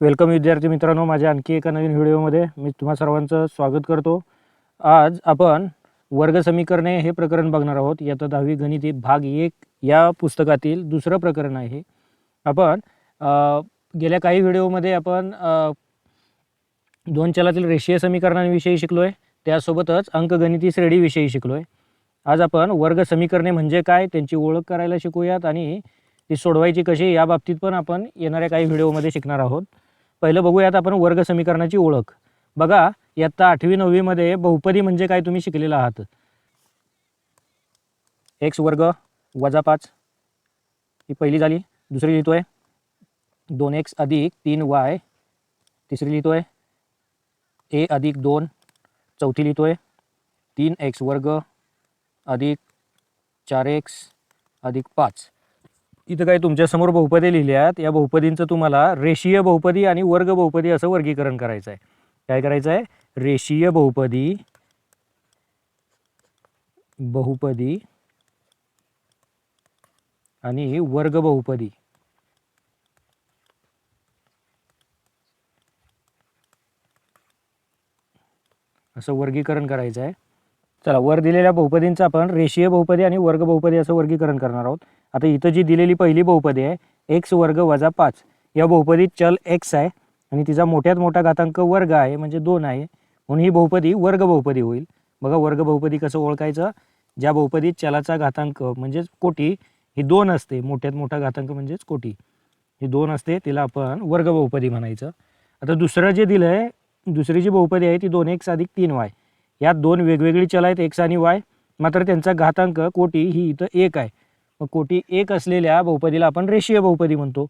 Welcome विद्यार्थी मित्रांनो माझ्या आणखी एका नवीन व्हिडिओमध्ये मी तुम्हा सर्वांचं स्वागत करतो. आज आपण वर्ग समीकरणे हे प्रकरण बघणार आहोत. इयत्ता दहावी गणिती भाग एक या पुस्तकातील दुसरं प्रकरण आहे. आपण गेल्या काही व्हिडिओमध्ये आपण दोन चलातील रेषीय समीकरणांविषयी शिकलो आहे त्यासोबतच अंकगणिती श्रेणीविषयी शिकलो आहे आज आपण वर्ग समीकरणे म्हणजे काय त्यांची ओळख करायला शिकूयात आणि ती सोडवायची कशी या बाबतीत पण आपण येणाऱ्या काही व्हिडिओमध्ये शिकणार आहोत. पहिलं बघूयात आपण वर्ग समीकरणाची ओळख. बघा इयत्ता आठवी नववीमध्ये बहुपदी म्हणजे काय तुम्ही शिकलेला आहात? एक्स वर्ग वजा पाच. ही पहिली झाली. दुसरी लिहितोय. दोन एक्स अधिक तीन वाय तिसरी लिहितोय. ए अधिक दोन. चौथी लिहितोय. तीन एक्स वर्ग अधिक चार एक्स अधिक पाच. इथं काही तुमच्यासमोर बहुपदी लिहिल्या आहेत या बहुपदींचं तुम्हाला रेषीय बहुपदी आणि वर्ग बहुपदी असं वर्गीकरण करायचं आहे. काय करायचं आहे? रेषीय बहुपदी बहुपदी आणि वर्ग बहुपदी. असं वर्गीकरण करायचं आहे. चला वर दिलेल्या बहुपदींचं आपण रेषीय बहुपदी आणि वर्ग बहुपदी असं वर्गीकरण करणार आहोत. आता इथं जी दिलेली पहिली बहुपदी आहे एक्स वर्ग वजा पाच. या बहुपदीत चल एक्स आहे आणि तिचा मोठ्यात मोठा घातांक वर्ग आहे म्हणजे दोन आहे. म्हणून ही बहुपदी वर्ग बहुपदी होईल. बघा वर्ग बहुपदी कसं ओळखायचं? ज्या बहुपदीत चलाचा घातांक म्हणजेच कोटी ही दोन असते. मोठ्यात मोठा घातांक म्हणजेच कोटी. ही दोन असते तिला आपण वर्ग बहुपदी म्हणायचं. आता दुसरं जे दिलं आहे दुसरी जी बहुपदी आहे ती दोन एक्स अधिक तीन वाय. यात दोन वेगवेगळी चल आहेत एक्स आणि वाय. मात्र त्यांचा घातांक कोटी ही इथं एक आहे. मग कोटी एक असलेल्या बहुपदीला आपण रेषीय बहुपदी म्हणतो.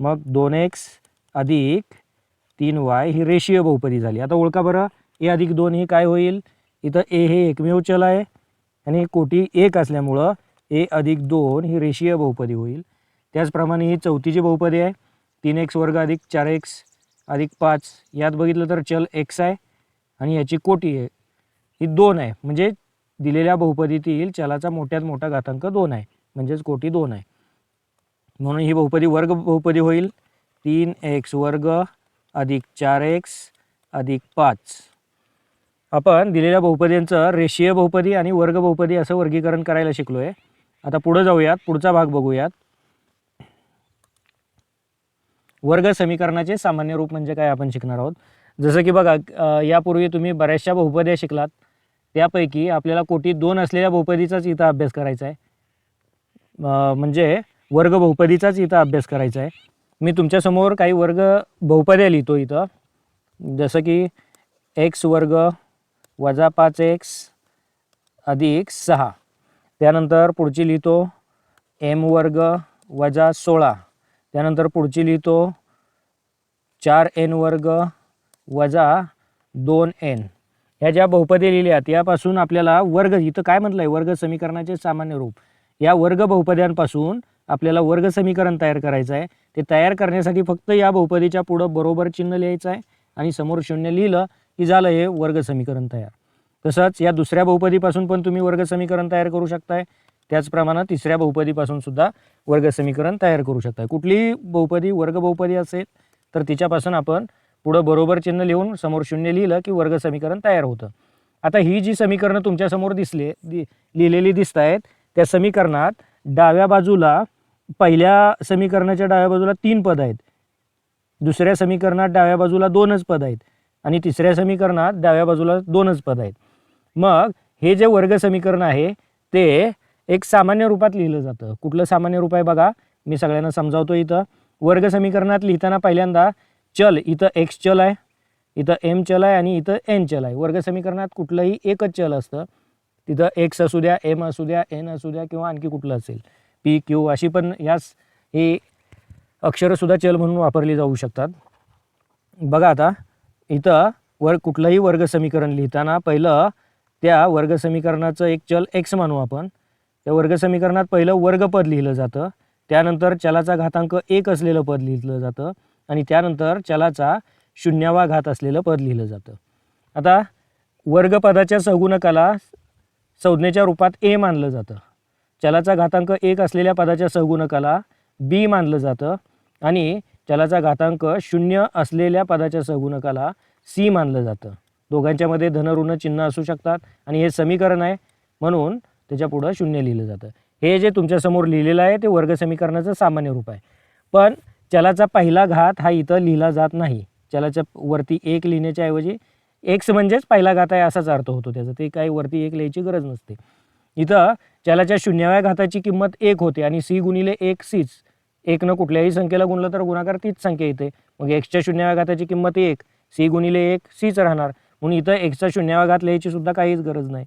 मग दोन एक्स अधिक तीन वाय ही रेषीय बहुपदी झाली. आता ओळखा बरं ए अधिक दोन ही काय होईल? इथं ए हे एकमेव चल आहे. आणि कोटी एक असल्यामुळं ए अधिक दोन ही रेषीय बहुपदी होईल. त्याचप्रमाणे ही चौथीची बहुपदी आहे. तीन एक्स वर्ग अधिक चार एक्स अधिक पाच. यात बघितलं तर चल एक्स आहे. आणि याची कोटी आहे. ही दोन आहे. म्हणजे दिलेल्या बहुपदीतील चलाचा मोठ्यात मोठा घातांक दोन आहे. म्हणजेच कोटी दोन आहे. म्हणून ही बहुपदी वर्ग बहुपदी होईल. तीन एक्स वर्ग अधिक चार एक्स अधिक पाच. आपण दिलेल्या बहुपदींचं रेषीय बहुपदी आणि वर्ग बहुपदी असं वर्गीकरण करायला शिकलो आहे आता पुढं जाऊयात. पुढचा भाग बघूयात. वर्ग समीकरणाचे सामान्य रूप म्हणजे काय आपण शिकणार आहोत? जसं की बघा यापूर्वी तुम्ही बऱ्याचशा बहुपद्या शिकलात. त्यापैकी आपल्याला कोटी दोन असलेल्या बहुपदीचाच इथं अभ्यास करायचा आहे. म्हणजे वर्ग बहुपदीचाच इथं अभ्यास करायचा आहे. मी तुमच्यासमोर काही वर्ग बहुपद्या लिहितो इथं. जसं की एक्स वर्ग वजा पाच एक्स अधिक सहा. त्यानंतर पुढची लिहितो एम वर्ग वजा सोळा. त्यानंतर पुढची लिहितो चार एन वर्ग वजा दोन एन. ह्या ज्या बहुपदी लिहिल्यात यापासून आपल्याला वर्ग इथं काय म्हटलं आहे वर्ग समीकरणाचे सामान्य रूप. या वर्ग बहुपद्यांपासून आपल्याला वर्ग समीकरण तयार करायचं आहे. ते तयार करण्यासाठी फक्त या बहुपदीच्या पुढं बरोबर चिन्ह लिहायचं आहे आणि समोर शून्य लिहिलं की झालं हे वर्ग समीकरण तयार. तसंच या दुसऱ्या बहुपदीपासून पण तुम्ही वर्ग समीकरण तयार करू शकताय. त्याचप्रमाणे तिसऱ्या बहुपदीपासून सुद्धा वर्ग समीकरण तयार करू शकताय. कुठलीही बहुपदी वर्ग बहुपदी असेल तर तिच्यापासून आपण पुढं बरोबर चिन्ह लिहून समोर शून्य लिहिलं की वर्ग समीकरण तयार होतं. आता ही जी समीकरणं तुमच्यासमोर दिसले दि लिहिलेली दिसत आहेत त्या समीकरणात डाव्या बाजूला पहिल्या समीकरणाच्या डाव्या बाजूला तीन पद आहेत. दुसऱ्या समीकरणात डाव्या बाजूला दोनच पद आहेत आणि तिसऱ्या समीकरणात डाव्या बाजूला दोनच पद आहेत. मग हे जे वर्ग समीकरण आहे ते एक सामान्य रूपात लिहिलं जातं. कुठलं सामान्य रूप आहे बघा? मी सगळ्यांना समजावतो इथं. वर्ग समीकरणात लिहिताना पहिल्यांदा चल इथं एक्स चल आहे इथं एम चल आहे आणि इथं एन चल आहे. वर्ग समीकरणात कुठलंही एकच चल असतं. तिथं एक्स असू द्या एम असू द्या एन असू द्या किंवा आणखी कुठलं असेल. पी क्यू अशी पण यास ही अक्षरंसुद्धा चल म्हणून वापरली जाऊ शकतात. बघा आता इथं वर कुठलंही वर्ग समीकरण लिहिताना पहिलं त्या वर्ग समीकरणाचं एक चल एक्स मानू आपण. त्या वर्ग समीकरणात पहिलं वर्गपद लिहिलं जातं. त्यानंतर चलाचा घातांक एक असलेलं पद लिहिलं जातं. आणि त्यानंतर चलाचा शून्यावा घात असलेलं पद लिहिलं जातं. आता वर्गपदाच्या सहगुणकाला संज्ञेच्या रूपात ए मानलं जातं. चलाचा घातांक एक असलेल्या पदाच्या सहगुणकाला बी मानलं जातं आणि चलाचा घातांक शून्य असलेल्या पदाच्या सहगुणकाला सी मानलं जातं. दोघांच्यामध्ये धनऋण चिन्ह असू शकतात आणि हे समीकरण आहे म्हणून त्याच्या पुढं शून्य लिहिलं जातं. हे जे तुमच्यासमोर लिहिलेलं आहे ते वर्ग समीकरणाचं सामान्य रूप आहे. पण चलाचा पहिला घात हा इथं लिहिला जात नाही. चलाच्या वरती एक लिहिण्याच्या ऐवजी एक्स म्हणजेच पहिला घात आहे असाच अर्थ होतो त्याचा. ते काही वरती एक लिहायची गरज नसते. इथं चलाच्या शून्याव्या घाताची किंमत एक होते आणि सी गुणिले एक सीच एकनं कुठल्याही संख्येला गुणलं तर गुणाकार तीच संख्या येते. मग एक्सच्या शून्याव्या घाताची किंमत एक सी गुणिले एक सीच राहणार. म्हणून इथं एक्सचा शून्याव्या घात लिहायची सुद्धा काहीच गरज नाही.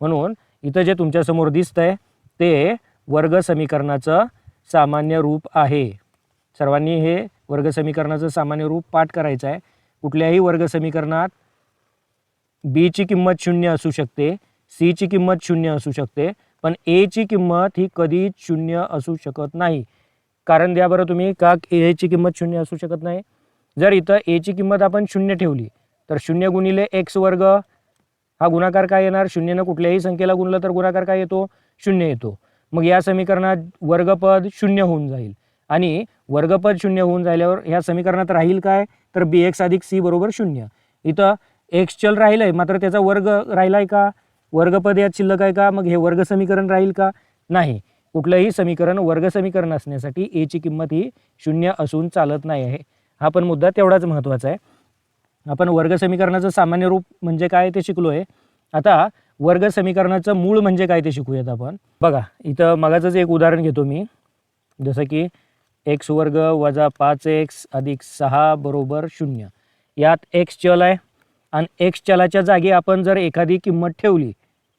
म्हणून इथं जे तुमच्यासमोर दिसतंय ते वर्ग समीकरणाचं सामान्य रूप आहे. सर्वांनी हे वर्ग समीकरणाचं सामान्य रूप पाठ करायचं आहे. कुठल्याही वर्ग समीकरणात बीची किंमत शून्य असू शकते सीची किंमत शून्य असू शकते पण एची किंमत ही कधीच शून्य असू शकत नाही. कारण द्या बरं तुम्ही का एची किंमत शून्य असू शकत नाही? जर इथं एची किंमत आपण शून्य ठेवली तर शून्य गुणिले एक्स वर्ग हा गुणाकार काय येणार? शून्यनं कुठल्याही संख्येला गुणलं तर गुणाकार काय येतो? शून्य येतो. मग या समीकरणात वर्गपद शून्य होऊन जाईल. आणि वर्गपद शून्य होऊन झाल्यावर ह्या समीकरणात राहील काय? तर बी एक्स अधिक सी बरोबर शून्य. इथं एक्स चल राहिलं आहे मात्र त्याचा वर्ग राहिला आहे का? वर्गपद यात शिल्लक आहे का? मग हे वर्ग समीकरण राहील का? नाही. कुठलंही समीकरण वर्ग समीकरण असण्यासाठी एची किंमत ही शून्य असून चालत नाही आहे. हा पण मुद्दा तेवढाच महत्त्वाचा आहे. आपण वर्ग समीकरणाचं सामान्य रूप म्हणजे काय ते शिकलो आहे आता वर्ग समीकरणाचं मूळ म्हणजे काय ते शिकूयात आपण. बघा इथं मगाचंच एक उदाहरण घेतो मी. जसं की एक्स वर्ग वजा पाच एक्स अधिक सहा बरोबर शून्य. यात एक्स चल आहे आणि एक्स चलाच्या जागी आपण जर एखादी किंमत ठेवली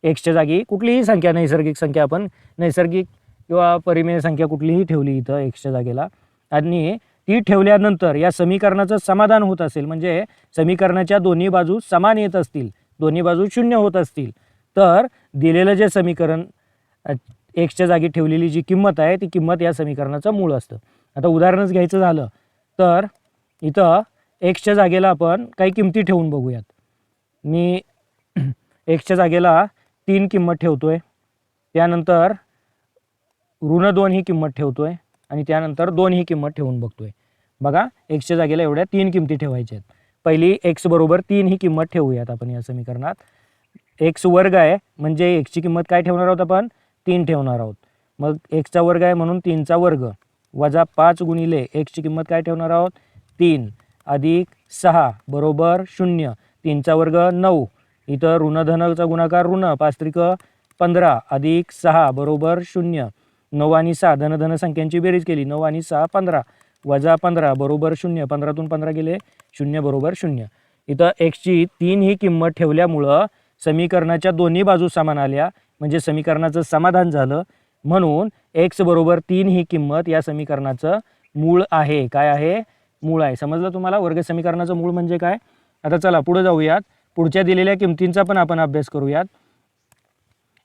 एक्सच्या जागी कुठलीही संख्या नैसर्गिक संख्या आपण नैसर्गिक किंवा परिमेय संख्या कुठलीही ठेवली इथं एक्सच्या जागेला आणि ती ठेवल्यानंतर या समीकरणाचं समाधान होत असेल म्हणजे समीकरणाच्या दोन्ही बाजू समान येत असतील दोन्ही बाजू शून्य होत असतील तर दिलेलं जे समीकरण एक्सच्या जागी ठेवलेली जी किंमत आहे ती किंमत या समीकरणाचं मूळ असतं. आता उदाहरणच घ्यायचं झालं तर इथं एक्सच्या जागेला आपण काही किमती ठेवून बघूयात. मी एक्सच्या जागेला तीन किंमत ठेवतो आहे त्यानंतर ऋण दोन ही किंमत ठेवतो आहे आणि त्यानंतर दोन ही किंमत ठेवून बघतो आहे बघा एक्सच्या जागेला एवढ्या तीन किमती ठेवायच्या आहेत. पहिली एक्स बरोबर तीन ही किंमत ठेवूयात आपण या समीकरणात. एक्स वर्ग आहे म्हणजे एक्सची किंमत काय ठेवणार आहोत आपण? तीन ठेवणार आहोत. मग एक्सचा वर्ग आहे म्हणून तीनचा वर्ग. वजा पाच गुणिले एक्सची किंमत काय ठेवणार आहोत? तीन. अधिक सहा बरोबर शून्य. तीनचा वर्ग नऊ. इथं ऋणधनचा गुणाकार ऋण पाच त्रिक पंधरा. अधिक सहा बरोबर शून्य. नऊ आणि सहा धनधन संख्यांची बेरीज केली. नऊ आणि सहा पंधरा. वजा पंधरा बरोबर शून्य. पंधरातून पंधरा गेले. शून्य बरोबर शून्य. इथं एक्सची तीन ही किंमत ठेवल्यामुळं समीकरणाच्या दोन्ही बाजू समान आल्या. म्हणजे समीकरणाचं समाधान झालं. म्हणून एक्स बरोबर तीन ही किंमत या समीकरणाचं मूळ आहे. काय आहे? मूळ आहे. समजलं तुम्हाला? वर्ग समीकरणाचं मूळ म्हणजे काय? आता चला पुढे जाऊयात. पुढच्या दिलेल्या किमतींचा पण आपण अभ्यास करूयात.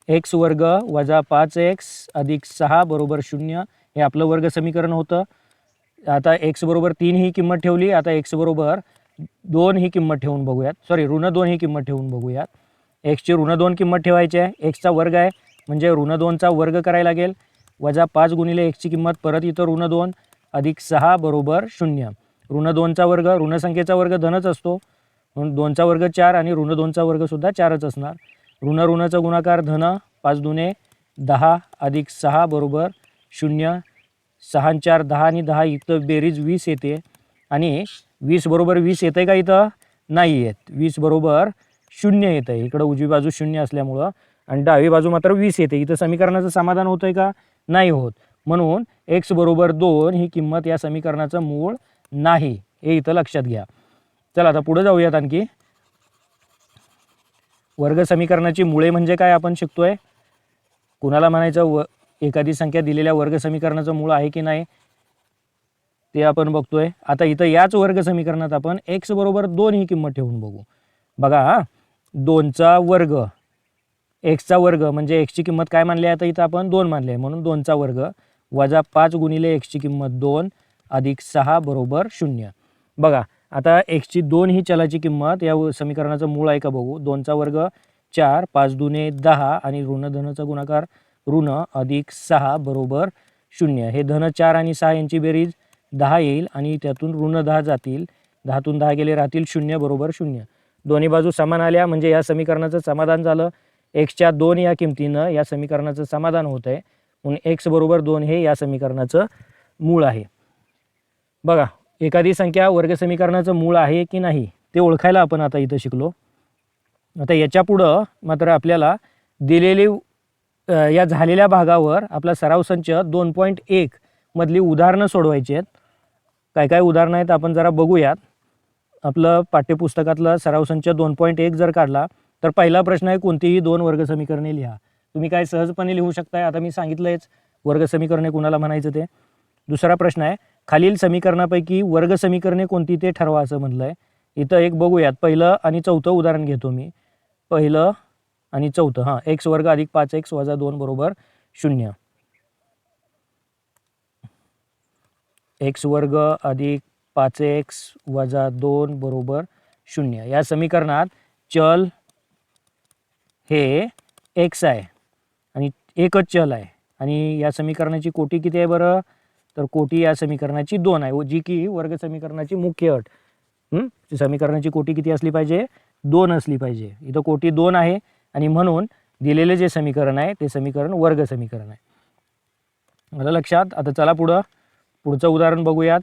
एक्स वर्ग वजा पाच एक्स अधिक सहा बरोबर शून्य हे आपलं वर्ग समीकरण होतं. आता एक्स बरोबर तीन ही किंमत ठेवली. आता एक्स बरोबर दोन ही किंमत ठेवून बघूयात. सॉरी ऋण दोन ही किंमत ठेवून बघूयात. एक्सची ऋण दोन किंमत ठेवायची आहे. एक्सचा वर्ग आहे. म्हणजे ऋण दोनचा वर्ग करायला लागेल. वजा पाच गुणिले एक्सची किंमत परत इथं ऋण दोन अधिक सहा बरोबर शून्य. ऋण दोनचा वर्ग ऋणसंख्येचा वर्ग धनच असतो. दोनचा वर्ग चार आणि ऋण दोनचा वर्गसुद्धा चारच असणार. ऋण ऋणाचा गुणाकार धन पाच दुने दहा अधिक सहा बरोबर शून्य. सहा चार दहा आणि दहा इथं बेरीज वीस येते. आणि वीस बरोबर वीस येतं आहे का इथं? नाही येत. वीस बरोबर शून्य येत आहे इकडं उजवी बाजू शून्य असल्यामुळं आणि डावी बाजू मात्र वीस येते. इथं समीकरणाचं समाधान होतं आहे का? नाही होत. म्हणून एक्स बरोबर दोन ही किंमत या समीकरणाचं मूळ नाही. हे इथं लक्षात घ्या. चला आता पुढे जाऊयात आणखी. वर्ग समीकरणाची मुळे म्हणजे काय आपण शिकतोय? कुणाला म्हणायचं? व एखादी संख्या दिलेल्या वर्ग समीकरणाचं मूळ आहे की नाही? ते आपण बघतोय. आता इथं याच वर्ग समीकरणात आपण एक्स बरोबर दोन ही किंमत ठेवून बघू. बघा हा. दोनचा वर्ग. एक्सचा वर्ग म्हणजे एक्सची किंमत काय मानली आहे? आता इथं आपण दोन मानले आहे. म्हणून दोनचा वर्ग वजा पाच गुणिले एक्सची किंमत दोन अधिक सहा बरोबर शून्य. बघा आता एक्सची दोन ही चलाची किंमत या व- समीकरणाचं मूळ आहे का बघू? दोनचा वर्ग चार पाच दुने दहा आणि ऋण धनचा गुणाकार ऋण अधिक सहा बरोबर शून्य. हे धन चार आणि सहा यांची बेरीज दहा येईल आणि त्यातून ऋण दहा जातील. दहातून दहा गेले राहतील शून्य बरोबर शून्य. दोन्ही बाजू समान आल्या म्हणजे या समीकरणाचं समाधान झालं. एक्सच्या दोन या किमतीनं या समीकरणाचं समाधान होत आहे म्हणून एक्स बरोबर दोन हे या समीकरणाचं मूळ आहे. बघा एखादी संख्या वर्ग समीकरणाचं मूळ आहे की नाही ते ओळखायला आपण आता इथं शिकलो. आता याच्या पुढं मात्र आपल्याला दिलेली या झालेल्या भागावर आपला सराव संच दोन पॉईंट एकमधली उदाहरणं सोडवायची आहेत. काय काय उदाहरणं आहेत आपण जरा बघूयात. आपलं पाठ्यपुस्तकातलं सराव संच दोन पॉईंट एक जर काढला तर पहिला प्रश्न आहे कोणतीही दोन वर्ग समीकरणे लिहा. तुम्ही काय सहजपणे लिहू शकताय? आता मी सांगितलंयच वर्ग समीकरणे कुणाला म्हणायचं ते. दुसरा प्रश्न आहे खालील समीकरणापैकी वर्ग समीकरणे कोणती ते ठरवा असं म्हटलं आहे इथं एक बघूयात पहिलं आणि चौथं उदाहरण घेतो मी. पहिलं आणि चौथं हां एक्स वर्ग अधिक पाच एक्स वजा दोन बरोबर शून्य. एक्स वर्ग अधिक पाच एक्स वजा दोन बरोबर शून्य. या समीकरणात चल हे एक्स आहे आणि एकच चल आहे. आणि या समीकरणाची कोटी किती आहे बरं? तर कोटी या समीकरणाची दोन आहे. जी की वर्ग समीकरणाची मुख्य अट. समीकरणाची कोटी किती असली पाहिजे? दोन असली पाहिजे. इथं कोटी दोन आहे आणि म्हणून दिलेले जे समीकरण आहे ते समीकरण वर्ग समीकरण आहे. मला लक्षात? आता चला पुढं. पुढचं उदाहरण बघूयात.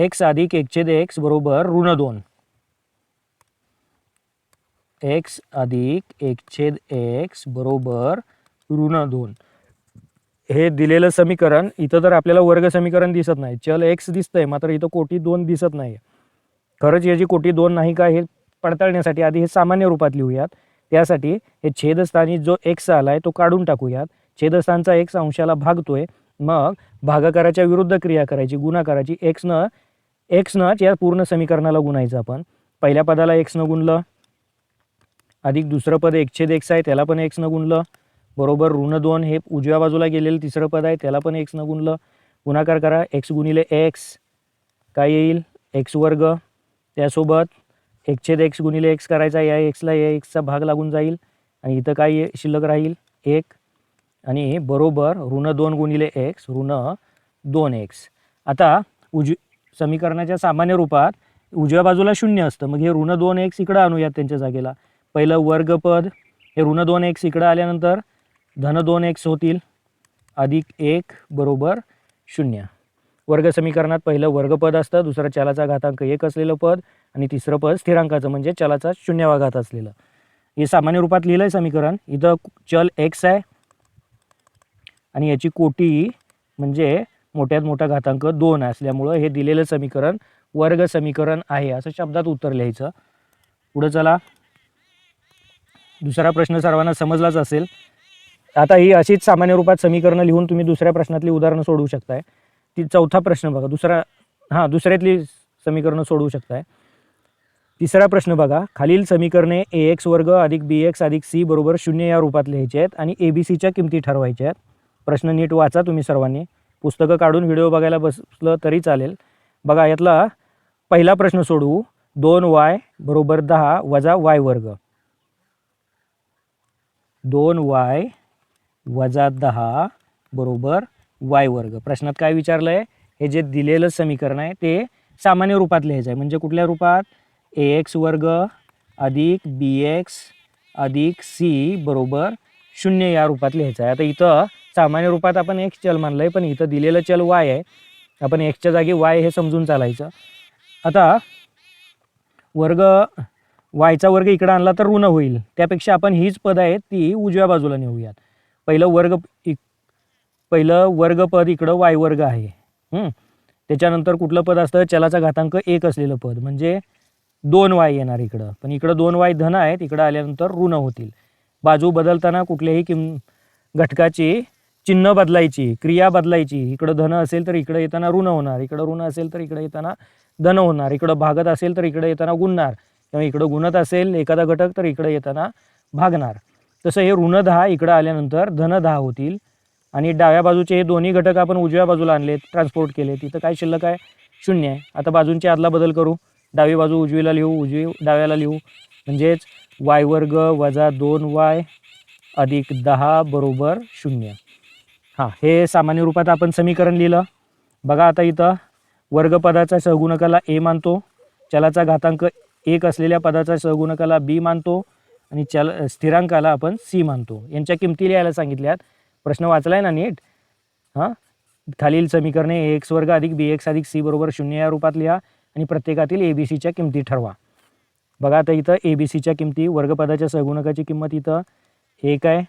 एक्स अधिक एकछेद एक्स बरोबर ऋण दोन. एक्स अधिक एकछेद एक्स बरोबर ऋण दोन. हे दिलेलं समीकरण इथं तर आपल्याला वर्ग समीकरण दिसत नाही. चल एक्स दिसतंय मात्र इथं कोटी दोन दिसत नाही खरंच याची कोटी दोन नाही का हे पडताळण्यासाठी आधी हे सामान्य रूपात लिहूयात. त्यासाठी हे छेदस्थानी जो एक्स आला आहे तो काढून टाकूयात. छेदस्थानचा एक्स अंशाला भागतोय. मग भागाकाराच्या विरुद्ध क्रिया करायची गुणाकाराची. एक्सनं एक्सनं या पूर्ण समीकरणाला गुणायचं आपण. पहिल्या पदाला एक्स न गुणलं अधिक दुसरं पद एकछेद एक्स आहे त्याला पण एक्स न गुणलं बरोबर ऋण दोन हे उजव्या बाजूला गेलेलं तिसरं पद आहे त्याला पण एक्सनं गुणलं. गुणाकार करा एक्स गुणिले एक्स काय येईल? एक्स वर्ग त्यासोबत एकछेद एक्स गुणिले एक्स करायचा या एक्सला या एक्सचा भाग लागून जाईल. आणि इथं काय ये- शिल्लक राहील? एक. आणि बरोबर ऋण दोन गुणिले एक्स ऋण दोन एक्स. आता उज समीकरणाच्या सामान्य रूपात उजव्या बाजूला शून्य असतं. मग हे ऋण दोन एक्स इकडं आणूयात त्यांच्या जागेला. पहिलं वर्गपद हे ऋण दोन एक्स इकडं आल्यानंतर धन दोन एक्स होतील. अधिक एक बरोबर शून्य. वर्ग समीकरणात पहिलं वर्गपद असतं. दुसरं चलाचा घातांक एक असलेलं पद आणि तिसरं पद स्थिरांकाचं म्हणजे चलाचा शून्यवा घात असलेलं. हे सामान्य रूपात लिहिलं आहे समीकरण. इथं चल एक्स आहे आणि याची कोटी म्हणजे मोठ्यात मोठा घातांक दोन असल्यामुळं हे दिलेलं समीकरण वर्ग समीकरण आहे. असं शब्दात उत्तर लिहायचं. पुढं चला. दुसरा प्रश्न सर्वांना समजलाच असेल. आता ही अशीच सामान्य रूपात समीकरणं लिहून तुम्ही दुसऱ्या प्रश्नातली उदाहरणं सोडवू शकताय. ती चौथा प्रश्न बघा. दुसरा हां दुसऱ्यातली समीकरणं सोडवू शकताय. तिसरा प्रश्न बघा. खालील समीकरणे ए एक्स वर्ग अधिक बी एक्स अधिक सी बरोबर शून्य या रूपात लिहायचे आहेत आणि ए बी सीच्या किमती ठरवायच्या आहेत. प्रश्न नीट वाचा तुम्ही सर्वांनी. पुस्तकं काढून व्हिडिओ बघायला बसलं तरी चालेल. बघा यातला पहिला प्रश्न सोडवू. दोन वाय बरोबर दहा वजा वाय वर्ग. दोन वाय वजा दहा बरोबर वाय वर्ग. प्रश्नात काय विचारलं आहे हे जे दिलेलं समीकरण आहे ते सामान्य रूपात लिहायचं आहे म्हणजे कुठल्या रूपात? ए एक्स वर्ग अधिक बी एक्स अधिक सी बरोबर शून्य या रूपात लिहायचं आहे आता इथं सामान्य रूपात आपण एक्स चल मानलं आहे पण इथं दिलेलं चल वाय आहे. आपण एक्सच्या जागी वाय हे समजून चालायचं. आता वर्ग वायचा वर्ग इकडं आणला तर ऋण होईल. त्यापेक्षा आपण हीच पद आहेत ती उजव्या बाजूला नेऊयात. पहिलं वर्ग इक पहिलं वर्गपद इकडं वाय वर्ग आहे. त्याच्यानंतर कुठलं पद असतं? चलाचा घातांक एक असलेलं पद. म्हणजे दोन वाय येणार इकडं. पण इकडं दोन वाय धन आहेत इकडं आल्यानंतर ऋण होतील. बाजू बदलताना कुठल्याही किम घटकाची चिन्ह बदलायची क्रिया बदलायची. इकडं धन असेल तर इकडं येताना ऋण होणार इकडं ऋण असेल तर इकडं येताना धन होणार इकडं भागत असेल तर इकडं येताना गुणणार. किंवा इकडं गुणत असेल एखादा घटक तर इकडं येताना भागणार. तसं हे ऋण दहा इकडं आल्यानंतर धन दहा होतील. आणि डाव्या बाजूचे हे दोन्ही घटक आपण उजव्या बाजूला आणले ट्रान्सपोर्ट केले. तिथं काय शिल्लक आहे? शून्य आहे. आता बाजूंची आदला बदल करू. डावी बाजू उजवीला लिहू उजवी डाव्याला लिहू. म्हणजेच वाय वर्ग वजा दोन वाय अधिक दहा बरोबर शून्य. हां हे सामान्य रूपात आपण समीकरण लिहिलं. बघा आता इथं वर्गपदाचा सहगुणकाला ए मानतो चलाचा घातांक एक असलेल्या पदाचा सहगुणकाला बी मानतो आणि चल स्थिरांकाला आपण सी मानतो. यांच्या किमती लिहायला सांगितल्यात. प्रश्न वाचलाय ना नीट? हां? खालील समीकरणे ए एक्स वर्ग अधिक बी एक्स अधिक सी बरोबर शून्य या रूपात लिहा आणि प्रत्येकातील ए बी सीच्या किमती ठरवा. बघा आता इथं ए बी सीच्या किमती वर्गपदाच्या सहगुणकाची किंमत इथं एक आहे.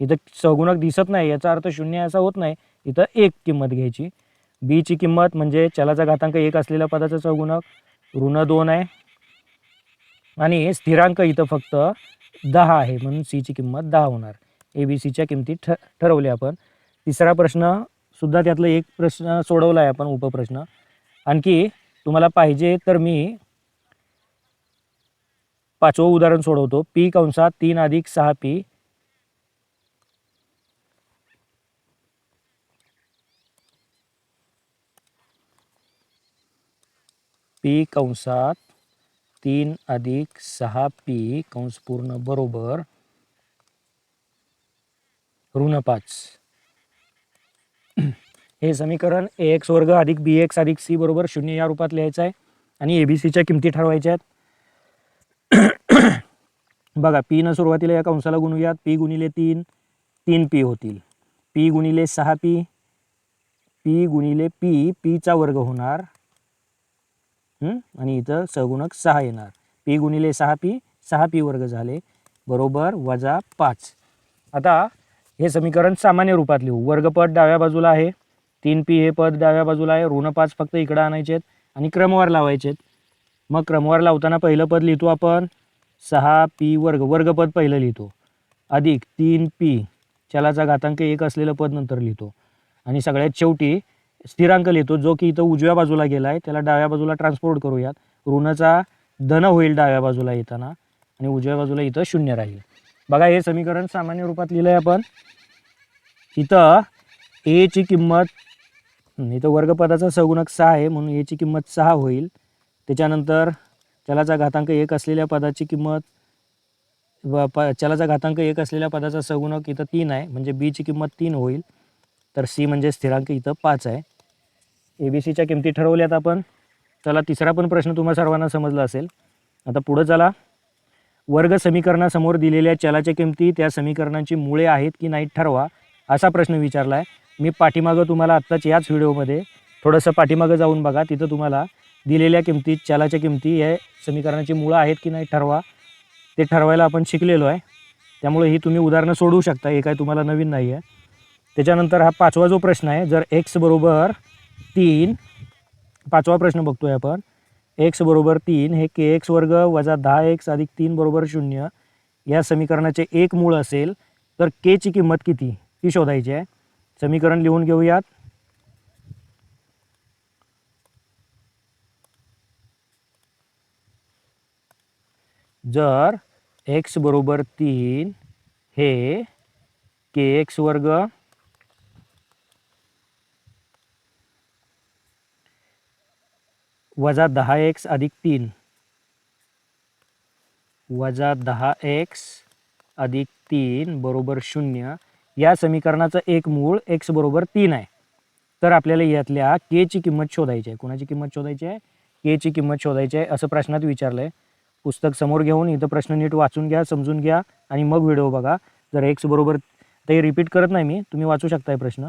इथं सगुणक दिसत नाही याचा अर्थ शून्य असा होत नाही. इथं एक किंमत घ्यायची. बीची किंमत म्हणजे चलाचा घातांक एक असलेल्या पदाचा चौगुणक ऋण दोन आहे. आणि स्थिरांक इथं फक्त दहा आहे म्हणून सीची किंमत दहा होणार. ए बी सीच्या किमती ठ ठरवल्या आपण. तिसरा प्रश्न सुद्धा त्यातला एक प्रश्न सोडवला आहे आपण उपप्रश्न. आणखी तुम्हाला पाहिजे तर मी पाचवं उदाहरण सोडवतो. पी कंसात तीन अधिक सहा पी पी कंसात तीन अधिक सहा पी कंस पूर्ण बरोबर ऋण पाच. हे समीकरण ए एक्स वर्ग अधिक बी एक्स अधिक सी बरोबर शून्य या रूपात लिहायचं आहे आणि ए बी सीच्या किमती ठरवायच्या आहेत. बघा पी न सुरुवातीला या कंसाला गुणूयात. पी गुणिले तीन तीन पी होतील. पी गुणिले सहा पी पी गुणिले पी पीचा वर्ग होणार आणि इथं सगुणक सहा येणार. पी गुणिले सहा पी सहा पी वर्ग झाले. बरोबर वजा पाच. आता हे समीकरण सामान्य रूपात लिहू. वर्गपद डाव्या बाजूला आहे. तीन पी हे पद डाव्या बाजूला आहे. ऋण पाच फक्त इकडं आणायचे आहेत आणि क्रमवार लावायचे आहेत मग क्रमवार लावताना पहिलं पद लिहितो आपण. सहा पी वर्ग. वर्गपद पहिलं लिहितो. अधिक तीन पी. चलाचा घातांक एक असलेलं पद नंतर लिहितो. आणि सगळ्यात शेवटी स्थिरांक लिहितो जो की इथं उजव्या बाजूला गेला आहे त्याला डाव्या बाजूला ट्रान्सपोर्ट करूयात. ऋणाचा धन होईल डाव्या बाजूला येताना आणि उजव्या बाजूला इथं शून्य राहील. बघा हे समीकरण सामान्य रूपात लिहिलं आहे आपण. इथं एची किंमत इथं वर्गपदाचा सगुणक सहा आहे म्हणून एची किंमत सहा होईल. त्याच्यानंतर चलाचा घातांक एक असलेल्या पदाची किंमत प चलाचा घातांक एक असलेल्या पदाचा सगुणक इथं तीन आहे म्हणजे बीची किंमत तीन होईल. तर सी म्हणजे स्थिरांक इथं पाच आहे. ए बी सीच्या किमती ठरवल्यात आपण. चला तिसरा पण प्रश्न तुम्हा सर्वांना समजला असेल. आता पुढं चला. वर्ग समीकरणासमोर दिलेल्या चलाच्या किमती त्या समीकरणांची मुळे आहेत की नाहीत ठरवा असा प्रश्न विचारला आहे मी पाठीमागं तुम्हाला आत्ताच याच व्हिडिओमध्ये थोडंसं पाठीमागं जाऊन बघा. तिथं तुम्हाला दिलेल्या किमती चलाच्या किमती हे समीकरणाची मुळं आहेत की नाही ठरवा. ते ठरवायला आपण शिकलेलो आहे. त्यामुळे ही तुम्ही उदाहरणं सोडवू शकता. हे काय तुम्हाला नवीन नाही आहे त्याच्यानंतर हा पाचवा जो प्रश्न आहे जर एक्स बरोबर तीन पाचवा प्रश्न बघतोय आपण. एक्स बरोबर तीन हे के एक्स वर्ग वजा दहा एक्स अधिक तीन बरोबर शून्य या समीकरणाचे एक मूळ असेल तर केची किंमत किती? ती शोधायची आहे. समीकरण लिहून घेऊयात. जर एक्स बरोबर तीन हे के एक्स वर्ग वजा दहा एक्स अधिक तीन. वजा दहा एक्स अधिक तीन बरोबर शून्य. या समीकरणाचं एक मूळ एक्स बरोबर तीन आहे. तर आपल्याला यातल्या केची किंमत शोधायची आहे. कोणाची किंमत शोधायची आहे? केची किंमत शोधायची आहे असं प्रश्नात विचारलं आहे पुस्तक समोर घेऊन इथं प्रश्न नीट वाचून घ्या समजून घ्या आणि मग व्हिडिओ बघा. जर एक्स बरोबर ते रिपीट करत नाही मी तुम्ही वाचू शकताय प्रश्न.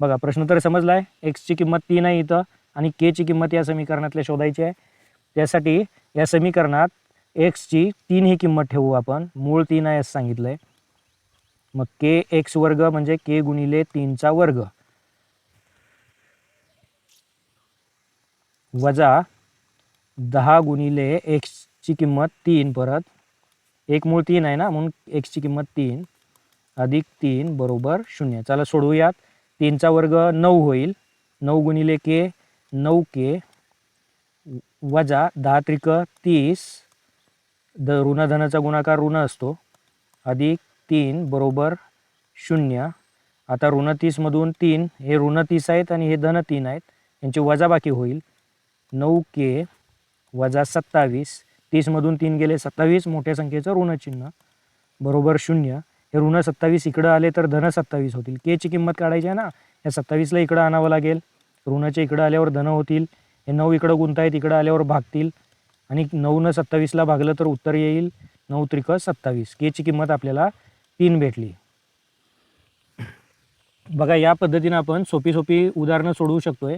बघा प्रश्न तर समजला आहे एक्सची किंमत तीन आहे इथं. आणि केची किंमत या समीकरणातल्या शोधायची आहे. त्यासाठी या समीकरणात एक्सची तीन ही किंमत ठेवू आपण. मूळ तीन आहे असं सांगितलं आहे मग के एक्स वर्ग म्हणजे के गुणिले तीनचा वर्ग. वजा दहा गुणिले एक्सची किंमत तीन परत. एक मूळ तीन आहे ना म्हणून एक्सची किंमत तीन अधिक तीन बरोबर शून्य. चला सोडवूयात. तीनचा वर्ग नऊ होईल. नऊ गुणिले के नऊ के वजा दहा त्रिक तीस. द ऋणधनाचा गुणाकार ऋण असतो. अधिक तीन बरोबर शून्य. आता ऋण तीसमधून तीन हे ऋण तीस आहेत आणि हे धन तीन आहेत. यांची वजाबाकी होईल. नऊ के वजा सत्तावीस. तीसमधून तीन गेले सत्तावीस मोठ्या संख्येचं ऋणचिन्ह बरोबर शून्य. हे ऋण सत्तावीस इकडं आले तर धन सत्तावीस होतील. केची किंमत काढायची आहे ना? या सत्तावीसला इकडं आणावं लागेल. ऋणाच्या इकडं आल्यावर धन होतील. हे नऊ इकडं गुंतायत इकडं आल्यावर भागतील. आणि नऊनं सत्तावीसला भागलं तर उत्तर येईल. नऊ त्रिक सत्तावीस. केची किंमत आपल्याला तीन भेटली. बघा या पद्धतीनं आपण सोपी सोपी उदाहरणं सोडवू शकतोय.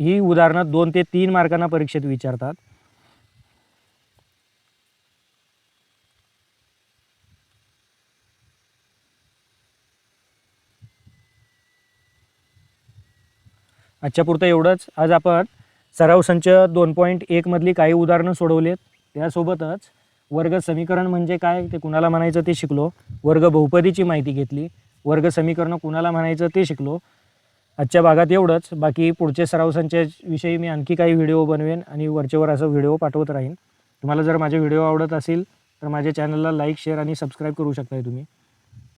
ही उदाहरणं दोन ते तीन मार्कांना परीक्षेत विचारतात. आजच्यापुरतं एवढंच. आज आपण सराव संच दोन पॉईंट एकमधली काही उदाहरणं सोडवलेत. त्यासोबतच वर्ग समीकरण म्हणजे काय? ते कुणाला म्हणायचं ते शिकलो. वर्ग बहुपदीची माहिती घेतली. वर्ग समीकरणं कुणाला म्हणायचं ते शिकलो. आजच्या भागात एवढंच. बाकी पुढचे सराव संचाविषयी मी आणखी काही व्हिडिओ बनवेन आणि वरचेवर असं व्हिडिओ पाठवत राहीन. तुम्हाला जर माझे व्हिडिओ आवडत असेल तर माझ्या चॅनलला लाईक शेअर आणि सबस्क्राईब करू शकताय तुम्ही.